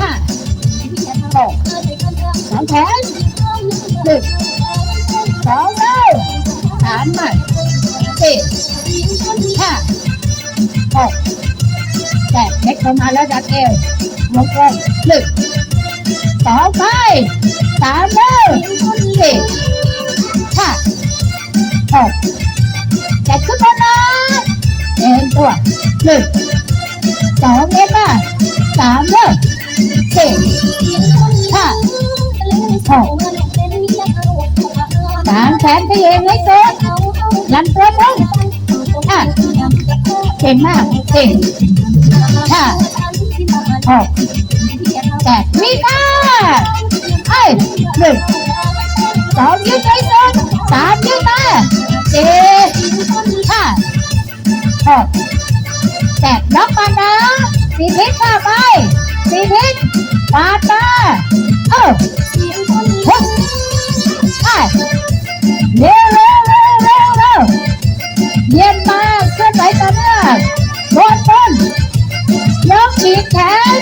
ห้าหกสองแขนหนึ่งสองเก้าฐานใหม่สี่ห้าหกแปดเล็กลงมาแล้วดันเอววงกลมหนึ่งสองไปสามเร็วสี่ห้าหกแจ็คขึ้นมานะเอ็นตัวหนึ่ง สี่ห้าหกสามแขนขยเองให้สุดลันตัวตรงห้าเก่งมากสี่ห้าหกแปดมีค่าเอ้ยหนึ่งสองยืดใจสุดสามยืดมาสี่ห้าหกแปดล็อกมานะสี่ทิศมาไปสี่ทิศ ตาตาเออฮึไปเร็วเร็วเร็วเร็วเร็วเย็นมากเคลื่อนไหวตาอเนื่องบนบนยกฉีกแขน